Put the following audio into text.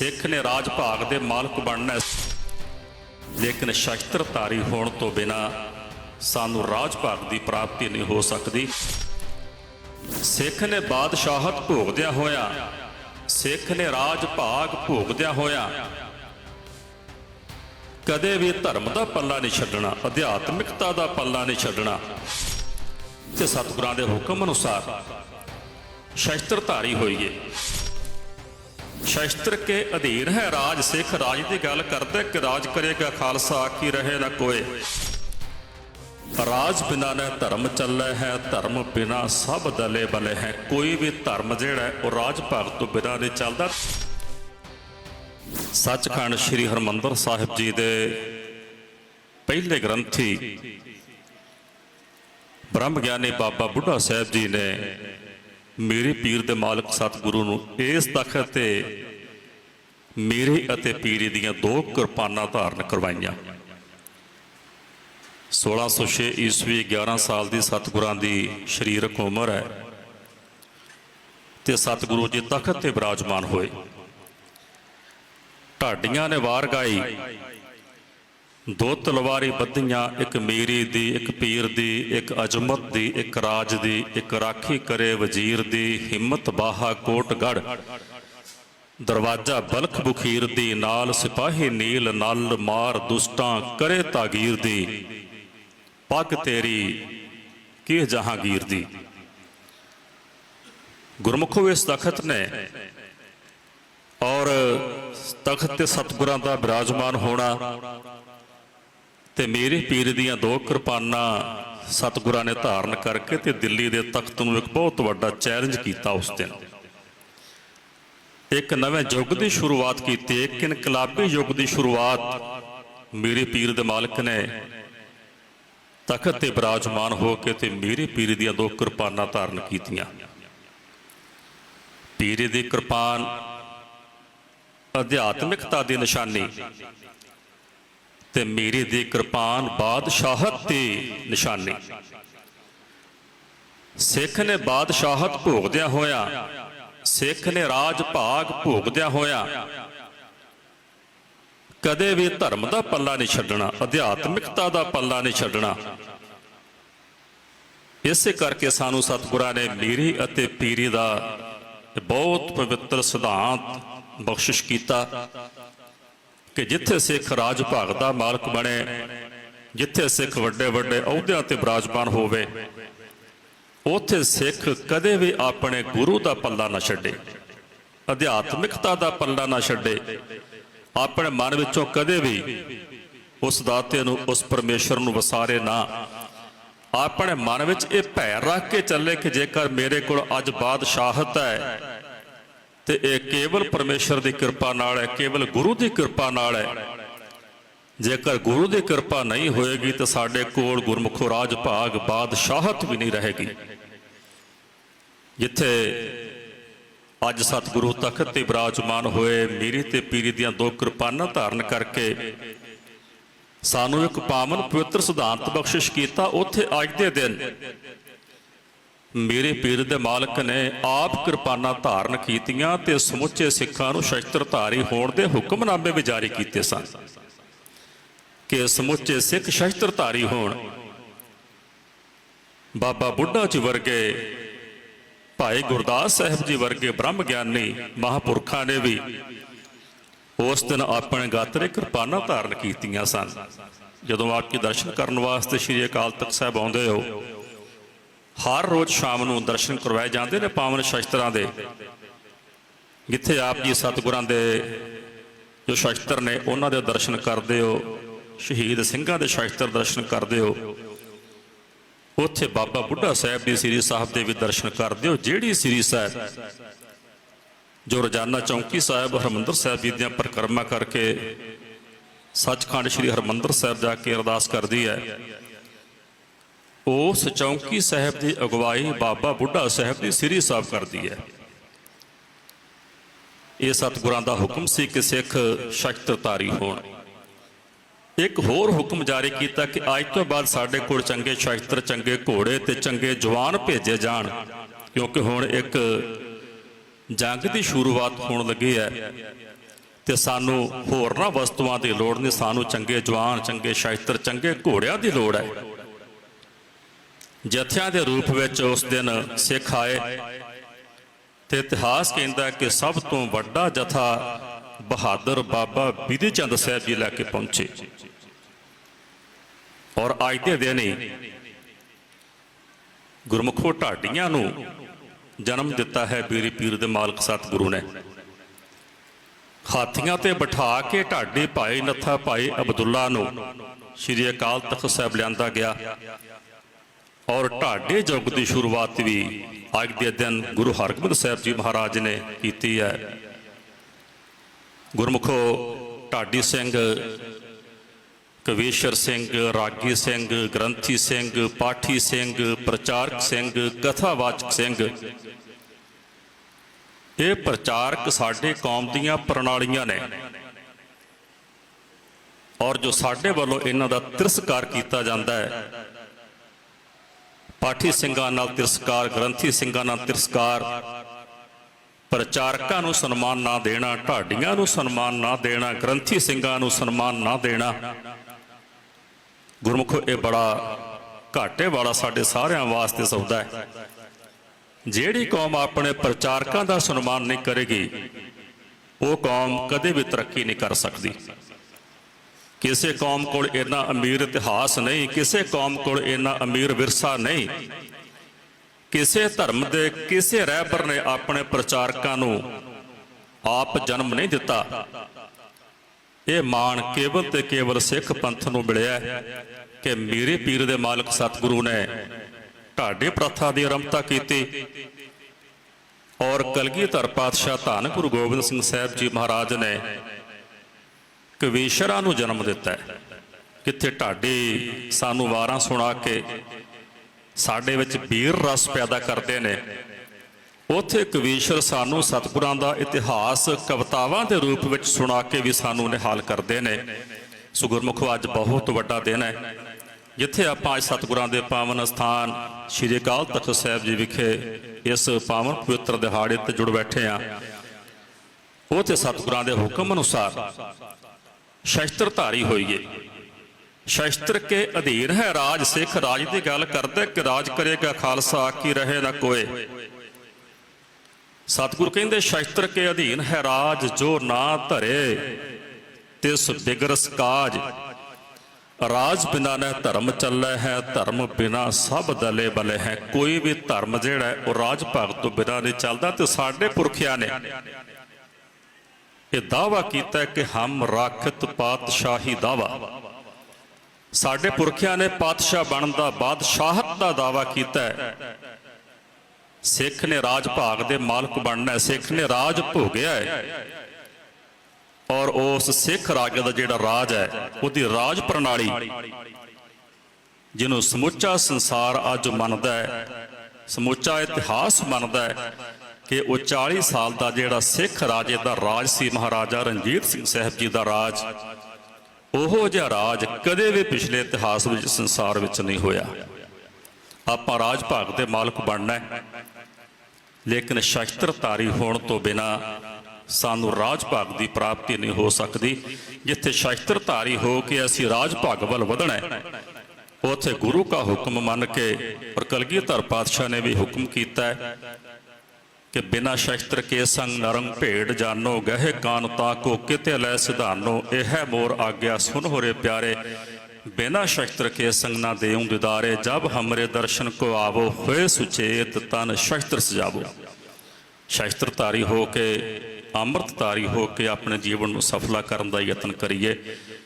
ਸਿੱਖ ਨੇ ਰਾਜ ਭਾਗ ਦੇ ਮਾਲਕ ਬਣਨਾ ਹੈ। ਲੇਕਿਨ ਸ਼ਸਤਰਧਾਰੀ ਹੋਣ ਤੋਂ ਬਿਨਾ ਸਾਨੂੰ ਰਾਜ ਭਾਗ ਦੀ ਪ੍ਰਾਪਤੀ ਨਹੀਂ ਹੋ ਸਕਦੀ। ਸਿੱਖ ਨੇ ਬਾਦਸ਼ਾਹਤ ਭੋਗਦਿਆਂ ਹੋਇਆ, ਸਿੱਖ ਨੇ ਰਾਜ ਭਾਗ ਭੋਗਦਿਆਂ ਹੋਇਆ ਕਦੇ ਵੀ ਧਰਮ ਦਾ ਪੱਲਾ ਨਹੀਂ ਛੱਡਣਾ, ਅਧਿਆਤਮਿਕਤਾ ਦਾ ਪੱਲਾ ਨਹੀਂ ਛੱਡਣਾ। ਤੇ ਸਤਿਗੁਰਾਂ ਦੇ ਹੁਕਮ ਅਨੁਸਾਰ ਸ਼ਸਤਰਧਾਰੀ ਹੋਈਏ। ਸ਼ਸਤਰ ਕੇ ਅਧੀਨ ਹੈ, ਰਾਜ ਸਿੱਖ, ਰਾਜ ਦੀ ਗੱਲ ਕਰਦਾ ਕਿ ਰਾਜ ਕਰੇਗਾ ਖਾਲਸਾ, ਕੀ ਰਹੇ ਨਾ ਕੋਏ ਰਾਜ ਬਿਨਾ ਨਾ ਧਰਮ ਚੱਲੇ ਹੈ, ਧਰਮ ਬਿਨਾ ਸਭ ਦਲੇ ਬਲੇ ਹੈ। ਕੋਈ ਵੀ ਧਰਮ ਜਿਹੜਾ ਉਹ ਰਾਜ ਭਗਤ ਤੋਂ ਬਿਨਾ ਨਹੀਂ ਚੱਲਦਾ। ਸੱਚਖੰਡ ਸ੍ਰੀ ਹਰਮੰਦਰ ਸਾਹਿਬ ਜੀ ਦੇ ਪਹਿਲੇ ਗ੍ਰੰਥੀ ਬ੍ਰਹਮ ਗਿਆਨੀ ਬਾਬਾ ਬੁੱਢਾ ਸਾਹਿਬ ਜੀ ਨੇ ਮੇਰੇ ਪੀਰ ਦੇ ਮਾਲਕ ਸਤਿਗੁਰੂ ਨੂੰ ਇਸ ਤਖਤ ਤੇ ਮੇਰੇ ਅਤੇ ਪੀਰੀ ਦੀਆਂ ਦੋ ਕਿਰਪਾਨਾਂ ਧਾਰਨ ਕਰਵਾਈਆਂ। 1606 ਈਸਵੀ 11 ਸਾਲ ਦੀ ਸਤਿਗੁਰਾਂ ਦੀ ਸਰੀਰਕ ਉਮਰ ਹੈ ਤੇ ਸਤਿਗੁਰੂ ਜੀ ਤਖਤ ਤੇ ਬਿਰਾਜਮਾਨ ਹੋਏ। ਢਾਡੀਆਂ ਨੇ ਵਾਰ ਗਾਈ ਦੋ ਤਲਵਾਰੀ ਬੱਧੀਆਂ, ਇੱਕ ਮੀਰੀ ਦੀ, ਇੱਕ ਪੀਰ ਦੀ, ਇੱਕ ਅਜਮਤ ਦੀ, ਇੱਕ ਰਾਜ ਦੀ, ਇੱਕ ਰਾਖੀ ਕਰੇ ਵਜ਼ੀਰ ਦੀ, ਹਿੰਮਤ ਬਾਹਾ ਕੋਟਗੜ। ਦਰਵਾਜ਼ਾ ਬਲਖ ਬੁਖੀਰ ਦੀ, ਨਾਲ ਸਿਪਾਹੀ ਨੀਲ ਨਲ ਮਾਰ ਦੁਸ਼ਟਾਂ ਕਰੇ ਤਾਗੀਰ ਦੀ। ਪੱਗ ਤੇਰੀ ਕੀ ਜਹਾਂਗੀਰ ਦੀ। ਗੁਰਮੁਖੋ ਇਸ ਤਖਤ ਨੇ ਔਰ ਤਖਤ ਤੇ ਸਤਿਗੁਰਾਂ ਦਾ ਬਿਰਾਜਮਾਨ ਹੋਣਾ ਤੇ ਮੇਰੇ ਪੀਰ ਦੀਆਂ ਦੋ ਕਿਰਪਾਨਾਂ ਸਤਿਗੁਰਾਂ ਨੇ ਧਾਰਨ ਕਰਕੇ ਤੇ ਦਿੱਲੀ ਦੇ ਤਖਤ ਨੂੰ ਇੱਕ ਬਹੁਤ ਵੱਡਾ ਚੈਲੰਜ ਕੀਤਾ ਉਸ ਦਿਨ। ਇੱਕ ਨਵੇਂ ਯੁੱਗ ਦੀ ਸ਼ੁਰੂਆਤ ਕੀਤੀ, ਇੱਕ ਇਨਕਲਾਬੀ ਯੁੱਗ ਦੀ ਸ਼ੁਰੂਆਤ ਮੇਰੇ ਪੀਰ ਦੇ ਮਾਲਕ ਨੇ। ਤਖਤ ਤੇ ਬਿਰਾਜਮਾਨ ਹੋ ਕੇ ਤੇ ਮੇਰੇ ਪੀਰ ਦੀਆਂ ਦੋ ਕਿਰਪਾਨਾਂ ਧਾਰਨ ਕੀਤੀਆਂ। ਪੀਰ ਦੀ ਕਿਰਪਾਨ ਅਧਿਆਤਮਿਕਤਾ ਦੀ ਨਿਸ਼ਾਨੀ ਤੇ ਮੇਰੀ ਦੀ ਕਿਰਪਾਨ ਬਾਦਸ਼ਾਹਤ ਦੀ ਨਿਸ਼ਾਨੀ। ਸਿੱਖ ਨੇ ਬਾਦਸ਼ਾਹਤ ਭੋਗਦਿਆਂ ਹੋਇਆ, ਸਿੱਖ ਨੇ ਰਾਜ ਭਾਗ ਭੋਗਦਿਆਂ ਹੋਇਆ। ਕਦੇ ਵੀ ਧਰਮ ਦਾ ਪੱਲਾ ਨਹੀਂ ਛੱਡਣਾ, ਅਧਿਆਤਮਿਕਤਾ ਦਾ ਪੱਲਾ ਨਹੀਂ ਛੱਡਣਾ। ਇਸੇ ਕਰਕੇ ਸਾਨੂੰ ਸਤਿਗੁਰਾਂ ਨੇ ਮੀਰੀ ਅਤੇ ਪੀਰੀ ਦਾ ਬਹੁਤ ਪਵਿੱਤਰ ਸਿਧਾਂਤ ਬਖਸ਼ਿਸ਼ ਕੀਤਾ। ਕਿ ਜਿੱਥੇ ਸਿੱਖ ਰਾਜ ਭਾਗ ਦਾ ਮਾਲਕ ਬਣੇ, ਜਿੱਥੇ ਸਿੱਖ ਵੱਡੇ ਵੱਡੇ ਅਹੁਦਿਆਂ ਤੇ ਬਿਰਾਜਮਾਨ ਹੋਵੇ, ਉੱਥੇ ਸਿੱਖ ਕਦੇ ਵੀ ਆਪਣੇ ਗੁਰੂ ਦਾ ਪੱਲਾ ਨਾ ਛੱਡੇ, ਅਧਿਆਤਮਿਕਤਾ ਦਾ ਪੱਲਾ ਨਾ ਛੱਡੇ, ਆਪਣੇ ਮਨ ਵਿੱਚੋਂ ਕਦੇ ਵੀ ਉਸ ਦਾਤੇ ਨੂੰ, ਉਸ ਪਰਮੇਸ਼ਰ ਨੂੰ ਵਸਾਰੇ ਨਾ। ਆਪਣੇ ਮਨ ਵਿੱਚ ਇਹ ਭੈ ਰੱਖ ਕੇ ਚੱਲੇ ਕਿ ਜੇਕਰ ਮੇਰੇ ਕੋਲ ਅੱਜ ਬਾਦਸ਼ਾਹਤ ਹੈ ਤੇ ਇਹ ਕੇਵਲ ਪਰਮੇਸ਼ਰ ਦੀ ਕਿਰਪਾ ਨਾਲ ਹੈ, ਕੇਵਲ ਗੁਰੂ ਦੀ ਕਿਰਪਾ ਨਾਲ ਹੈ। ਜੇਕਰ ਗੁਰੂ ਦੀ ਕਿਰਪਾ ਨਹੀਂ ਹੋਏਗੀ ਤਾਂ ਸਾਡੇ ਕੋਲ ਗੁਰਮੁਖੋ ਰਾਜ ਭਾਗ ਬਾਦਸ਼ਾਹਤ ਵੀ ਨਹੀਂ ਰਹੇਗੀ। ਜਿੱਥੇ ਅੱਜ ਸਤਿਗੁਰੂ ਤਖਤ ਤੇ ਬਿਰਾਜਮਾਨ ਹੋਏ ਮੀਰੀ ਤੇ ਪੀਰੀ ਦੀਆਂ ਦੋ ਕਿਰਪਾਨਾਂ ਧਾਰਨ ਕਰਕੇ ਸਾਨੂੰ ਇੱਕ ਪਾਵਨ ਪਵਿੱਤਰ ਸਿਧਾਂਤ ਬਖਸ਼ਿਸ਼ ਕੀਤਾ, ਉੱਥੇ ਅੱਜ ਦੇ ਦਿਨ ਮੇਰੇ ਪੀਰ ਦੇ ਮਾਲਕ ਨੇ ਆਪ ਕਿਰਪਾਨਾਂ ਧਾਰਨ ਕੀਤੀਆਂ ਤੇ ਸਮੁੱਚੇ ਸਿੱਖਾਂ ਨੂੰ ਸ਼ਸਤਰਧਾਰੀ ਹੋਣ ਦੇ ਹੁਕਮਨਾਮੇ ਵੀ ਜਾਰੀ ਕੀਤੇ ਸਨ। ਕਿ ਸਮੁੱਚੇ ਸਿੱਖ ਸ਼ਸਤਰਧਾਰੀ ਹੋਣ। ਬਾਬਾ ਬੁੱਢਾ ਜੀ ਵਰਗੇ, ਭਾਈ ਗੁਰਦਾਸ ਸਾਹਿਬ ਜੀ ਵਰਗੇ ਬ੍ਰਹਮ ਗਿਆਨੀ ਮਹਾਪੁਰਖਾਂ ਨੇ ਵੀ ਉਸ ਦਿਨ ਆਪਣੇ ਗਾਤਰੇ ਕਿਰਪਾਨਾਂ ਧਾਰਨ ਕੀਤੀਆਂ ਸਨ। ਜਦੋਂ ਆਪ ਜੀ ਦਰਸ਼ਨ ਕਰਨ ਵਾਸਤੇ ਸ੍ਰੀ ਅਕਾਲ ਤਖਤ ਸਾਹਿਬ ਆਉਂਦੇ ਹੋ ਹਰ ਰੋਜ਼ ਸ਼ਾਮ ਨੂੰ ਦਰਸ਼ਨ ਕਰਵਾਏ ਜਾਂਦੇ ਨੇ ਪਾਵਨ ਸ਼ਸਤਰਾਂ ਦੇ। ਜਿੱਥੇ ਆਪ ਜੀ ਸਤਿਗੁਰਾਂ ਦੇ ਜੋ ਸ਼ਸਤਰ ਨੇ, ਉਹਨਾਂ ਦੇ ਦਰਸ਼ਨ ਕਰਦੇ ਹੋ, ਸ਼ਹੀਦ ਸਿੰਘਾਂ ਦੇ ਸ਼ਸਤਰ ਦਰਸ਼ਨ ਕਰਦੇ ਹੋ। ਉੱਥੇ ਬਾਬਾ ਬੁੱਢਾ ਸਾਹਿਬ ਦੀ ਸ੍ਰੀ ਸਾਹਿਬ ਦੇ ਵੀ ਦਰਸ਼ਨ ਕਰਦੇ ਹੋ। ਜਿਹੜੀ ਸ੍ਰੀ ਸਾਹਿਬ ਜੋ ਰੋਜ਼ਾਨਾ ਚੌਂਕੀ ਸਾਹਿਬ, ਹਰਮੰਦਰ ਸਾਹਿਬ ਜੀ ਦੀਆਂ ਪਰਿਕਰਮਾ ਕਰਕੇ ਸੱਚਖੰਡ ਸ੍ਰੀ ਹਰਮੰਦਰ ਸਾਹਿਬ ਜਾ ਕੇ ਅਰਦਾਸ ਕਰਦੀ ਹੈ। ਉਸ ਚੌਂਕੀ ਸਾਹਿਬ ਦੀ ਅਗਵਾਈ ਬਾਬਾ ਬੁੱਢਾ ਸਾਹਿਬ ਦੀ ਸ੍ਰੀ ਸਾਹਿਬ ਕਰਦੀ ਹੈ। ਇਹ ਸਤਿਗੁਰਾਂ ਦਾ ਹੁਕਮ ਸੀ ਕਿ ਸਿੱਖ ਸ਼ਸਤਰਧਾਰੀ ਹੋਣ। ਇੱਕ ਹੋਰ ਹੁਕਮ ਜਾਰੀ ਕੀਤਾ ਕਿ ਅੱਜ ਤੋਂ ਬਾਅਦ ਸਾਡੇ ਕੋਲ ਚੰਗੇ ਸ਼ਸਤਰ ਚੰਗੇ ਘੋੜੇ ਤੇ ਚੰਗੇ ਜਵਾਨ ਭੇਜੇ ਜਾਣ, ਕਿਉਂਕਿ ਹੁਣ ਇੱਕ ਜੰਗ ਦੀ ਸ਼ੁਰੂਆਤ ਹੋਣ ਲੱਗੀ ਹੈ ਤੇ ਸਾਨੂੰ ਹੋਰਨਾਂ ਵਸਤੂਆਂ ਦੀ ਲੋੜ ਨਹੀਂ, ਸਾਨੂੰ ਚੰਗੇ ਜਵਾਨ, ਚੰਗੇ ਸ਼ਸਤਰ ਚੰਗੇ ਘੋੜਿਆਂ ਦੀ ਲੋੜ ਹੈ। ਜਥਿਆਂ ਦੇ ਰੂਪ ਵਿੱਚ ਉਸ ਦਿਨ ਸਿੱਖ ਆਏ ਤੇ ਇਤਿਹਾਸ ਕਹਿੰਦਾ ਕਿ ਸਭ ਤੋਂ ਵੱਡਾ ਜਥਾ ਬਹਾਦਰ ਬਾਬਾ ਬਿਧੀ ਚੰਦ ਸਾਹਿਬ ਜੀ ਲੈ ਕੇ ਪਹੁੰਚੇ। ਔਰ ਅੱਜ ਦੇ ਦਿਨ ਹੀ ਗੁਰਮੁਖੋ ਢਾਡੀਆਂ ਨੂੰ ਜਨਮ ਦਿੱਤਾ ਹੈ ਬੀਰੀ ਪੀਰ ਦੇ ਮਾਲਕ ਸਤਿਗੁਰੂ ਨੇ। ਹਾਥੀਆਂ ਤੇ ਬਿਠਾ ਕੇ ਢਾਡੀ ਭਾਈ ਨੱਥਾ ਭਾਈ ਅਬਦੁੱਲਾ ਨੂੰ ਸ੍ਰੀ ਅਕਾਲ ਤਖਤ ਸਾਹਿਬ ਲਿਆਂਦਾ ਗਿਆ। ਔਰ ਢਾਡੇ ਯੁੱਗ ਦੀ ਸ਼ੁਰੂਆਤ ਵੀ ਅੱਜ ਦੇ ਦਿਨ ਗੁਰੂ ਹਰਗੋਬਿੰਦ ਸਾਹਿਬ ਜੀ ਮਹਾਰਾਜ ਨੇ ਕੀਤੀ ਹੈ। ਗੁਰਮੁਖੋ, ਢਾਡੀ ਸਿੰਘ, ਕਵੀਸ਼ਰ ਸਿੰਘ, ਰਾਗੀ ਸਿੰਘ, ਗ੍ਰੰਥੀ ਸਿੰਘ, ਪਾਠੀ ਸਿੰਘ, ਪ੍ਰਚਾਰਕ ਸਿੰਘ, ਕਥਾਵਾਚਕ ਸਿੰਘ, ਇਹ ਪ੍ਰਚਾਰਕ ਸਾਡੇ ਕੌਮ ਦੀਆਂ ਪ੍ਰਣਾਲੀਆਂ ਨੇ। ਔਰ ਜੋ ਸਾਡੇ ਵੱਲੋਂ ਇਹਨਾਂ ਦਾ ਤਿਰਸਕਾਰ ਕੀਤਾ ਜਾਂਦਾ ਹੈ ਪਾਠੀ ਸਿੰਘਾਂ ਨਾਲ ਤਿਰਸਕਾਰ, ਗ੍ਰੰਥੀ ਸਿੰਘਾਂ ਨਾਲ ਤਿਰਸਕਾਰ। ਪ੍ਰਚਾਰਕਾਂ ਨੂੰ ਸਨਮਾਨ ਨਾ ਦੇਣਾ, ਢਾਡੀਆਂ ਨੂੰ ਸਨਮਾਨ ਨਾ ਦੇਣਾ, ਗ੍ਰੰਥੀ ਸਿੰਘਾਂ ਨੂੰ ਸਨਮਾਨ ਨਾ ਦੇਣਾ। ਗੁਰਮੁਖੋ, ਇਹ ਬੜਾ ਘਾਟੇ ਵਾਲਾ ਸਾਡੇ ਸਾਰਿਆਂ ਵਾਸਤੇ ਸੌਦਾ ਹੈ। ਜਿਹੜੀ ਕੌਮ ਆਪਣੇ ਪ੍ਰਚਾਰਕਾਂ ਦਾ ਸਨਮਾਨ ਨਹੀਂ ਕਰੇਗੀ, ਉਹ ਕੌਮ ਕਦੇ ਵੀ ਤਰੱਕੀ ਨਹੀਂ ਕਰ ਸਕਦੀ। ਕਿਸੇ ਕੌਮ ਕੋਲ ਇੰਨਾ ਅਮੀਰ ਇਤਿਹਾਸ ਨਹੀਂ, ਕਿਸੇ ਕੌਮ ਕੋਲ ਇੰਨਾ ਅਮੀਰ ਵਿਰਸਾ ਨਹੀਂ। ਕਿਸੇ ਧਰਮ ਦੇ ਕਿਸੇ ਰਹਿਬਰ ਨੇ ਆਪਣੇ ਪ੍ਰਚਾਰਕਾਂ ਨੂੰ ਆਪ ਜਨਮ ਨਹੀਂ ਦਿੱਤਾ। ਇਹ ਮਾਣ ਕੇਵਲ ਤੇ ਕੇਵਲ ਸਿੱਖ ਪੰਥ ਨੂੰ ਮਿਲਿਆ ਕਿ ਮੇਰੇ ਪੀਰ ਦੇ ਮਾਲਕ ਸਤਿਗੁਰੂ ਨੇ ਢਾਡੇ ਪ੍ਰਥਾ ਦੀ ਆਰੰਭਤਾ ਕੀਤੀ ਔਰ ਕਲਗੀਧਰ ਪਾਤਸ਼ਾਹ ਧੰਨ ਗੁਰੂ ਗੋਬਿੰਦ ਸਿੰਘ ਸਾਹਿਬ ਜੀ ਮਹਾਰਾਜ ਨੇ ਕਵੀਸ਼ਰਾਂ ਨੂੰ ਜਨਮ ਦਿੱਤਾ ਹੈ। ਕਿੱਥੇ ਢਾਡੇ ਸਾਨੂੰ ਵਾਰਾਂ ਸੁਣਾ ਕੇ ਸਾਡੇ ਵਿੱਚ ਵੀਰ ਰਸ ਪੈਦਾ ਕਰਦੇ ਨੇ। ਉਥੇ ਕਵੀਸ਼ਰ ਸਾਨੂੰ ਸਤਿਗੁਰਾਂ ਦਾ ਇਤਿਹਾਸ ਕਵਿਤਾਵਾਂ ਦੇ ਰੂਪ ਵਿੱਚ ਸੁਣਾ ਕੇ ਵੀ ਸਾਨੂੰ ਨਿਹਾਲ ਕਰਦੇ ਨੇ। ਸੋ ਗੁਰਮੁਖੋ ਅੱਜ ਬਹੁਤ ਵੱਡਾ ਦਿਨ ਹੈ। ਜਿੱਥੇ ਆਪਾਂ ਅੱਜ ਸਤਿਗੁਰਾਂ ਦੇ ਪਾਵਨ ਸਥਾਨ ਸ਼੍ਰੀ ਅਕਾਲ ਤਖਤ ਸਾਹਿਬ ਜੀ ਵਿਖੇ ਇਸ ਪਾਵਨ ਪਵਿੱਤਰ ਦਿਹਾੜੇ ਤੇ ਜੁੜ ਬੈਠੇ ਆ ਉਹ ਤੇ ਸਤਿਗੁਰਾਂ ਦੇ ਹੁਕਮ ਅਨੁਸਾਰ ਸ਼ਸਤਰ ਧਾਰੀ ਹੋਈਏ। ਸ਼ਸਤਰ ਕੇ ਅਧੀਨ ਹੈ ਰਾਜ ਸਿੱਖ, ਰਾਜ ਦੀ ਗੱਲ ਕਰਦਾ, ਕਿ ਰਾਜ ਕਰੇਗਾ ਖਾਲਸਾ ਆਕੀ ਰਹੇ ਨਾ ਕੋਏ। ਸਤਿਗੁਰ ਕਹਿੰਦੇ, ਸ਼ਸਤਰ ਕੇ ਅਧੀਨ ਹੈ ਰਾਜ, ਜੋ ਨਾ ਧਰੇ, ਤਿਸ ਬਿਗਰਸ ਕਾਜ। ਰਾਜ ਬਿਨਾ ਨਾ ਧਰਮ ਚੱਲੇ ਹੈ, ਧਰਮ ਬਿਨਾ ਸਭ ਦਲੇ ਬਲੇ ਹੈ। ਕੋਈ ਵੀ ਧਰਮ ਜਿਹੜਾ ਉਹ ਰਾਜ ਭਗਤ ਤੋਂ ਬਿਨਾ ਨਹੀਂ ਚੱਲਦਾ, ਤੇ ਸਾਡੇ ਪੁਰਖਿਆਂ ਨੇ ਇਹ ਦਾਵਾ ਕੀਤਾ ਕਿ ਹਮ ਰਾਖਤ ਪਾਤਸ਼ਾਹੀ ਦਾਵਾ ਸਾਡੇ ਪੁਰਖਿਆਂ ਨੇ ਪਾਤਸ਼ਾਹ ਬਣਨ ਦਾ ਬਾਦਸ਼ਾਹਤ ਦਾ ਦਾਵਾ ਕੀਤਾ ਹੈ। ਸਿੱਖ ਨੇ ਰਾਜ ਭਾਗ ਦੇ ਮਾਲਕ ਬਣਨਾ ਹੈ। ਸਿੱਖ ਨੇ ਰਾਜ ਭੋਗਿਆ ਹੈ। ਔਰ ਉਸ ਸਿੱਖ ਰਾਜ ਦਾ ਜਿਹੜਾ ਰਾਜ ਹੈ, ਉਹਦੀ ਰਾਜ ਪ੍ਰਣਾਲੀ, ਜਿਹਨੂੰ ਸਮੁੱਚਾ ਸੰਸਾਰ ਅੱਜ ਮੰਨਦਾ ਹੈ, ਸਮੁੱਚਾ ਇਤਿਹਾਸ ਮੰਨਦਾ ਹੈ ਕਿ ਉਹ 40 ਸਾਲ ਦਾ ਜਿਹੜਾ ਸਿੱਖ ਰਾਜੇ ਦਾ ਰਾਜ ਸੀ, ਮਹਾਰਾਜਾ ਰਣਜੀਤ ਸਿੰਘ ਸਾਹਿਬ ਜੀ ਦਾ ਰਾਜ, ਉਹੋ ਜਿਹਾ ਰਾਜ ਕਦੇ ਵੀ ਪਿਛਲੇ ਇਤਿਹਾਸ ਵਿੱਚ, ਸੰਸਾਰ ਵਿੱਚ ਨਹੀਂ ਹੋਇਆ। ਆਪਾਂ ਰਾਜ ਭਾਗ ਦੇ ਮਾਲਕ ਬਣਨਾ ਹੈ। ਲੇਕਿਨ ਸ਼ਸਤਰਧਾਰੀ ਹੋਣ ਤੋਂ ਬਿਨਾ ਸਾਨੂੰ ਰਾਜ ਭਾਗ ਦੀ ਪ੍ਰਾਪਤੀ ਨਹੀਂ ਹੋ ਸਕਦੀ। ਜਿੱਥੇ ਸ਼ਸਤਰਧਾਰੀ ਹੋ ਕੇ ਅਸੀਂ ਰਾਜ ਭਾਗ ਵੱਲ ਵਧਣਾ ਹੈ, ਉਥੇ ਗੁਰੂ ਕਾ ਹੁਕਮ ਮੰਨ ਕੇ ਔਰ ਕਲਗੀਧਰ ਪਾਤਸ਼ਾਹ ਨੇ ਵੀ ਹੁਕਮ ਕੀਤਾ ਹੈ ਕਿ ਬਿਨਾ ਸ਼ਸਤਰ ਕੇ ਸੰਗ ਨਰੰਗ ਭੇਡ ਜਾਨੋ, ਗਹਿ ਕਾਨ ਤਾਕੋ ਕਿਤੇ ਲੈ ਸਿਧਾਨੋ, ਇਹ ਮੋਰ ਆਗਿਆ ਸੁਨ ਹੋਰੇ ਪਿਆਰੇ। ਬਿਨਾ ਸ਼ਸਤਰ ਕੇ ਸੰਗ ਨਾ ਦੇਉ ਦਿਦਾਰੇ, ਜਬ ਹਮਰੇ ਦਰਸ਼ਨ ਕੋ ਆਵੋ, ਹੋਏ ਸੁਚੇਤ ਤਨ ਸ਼ਸਤਰ ਸਜਾਵੋ। ਸ਼ਸਤਰ ਧਾਰੀ ਹੋ ਕੇ ਅੰਮ੍ਰਿਤ ਧਾਰੀ ਹੋ ਕੇ ਆਪਣੇ ਜੀਵਨ ਨੂੰ ਸਫਲਾ ਕਰਨ ਦਾ ਯਤਨ ਕਰੀਏ।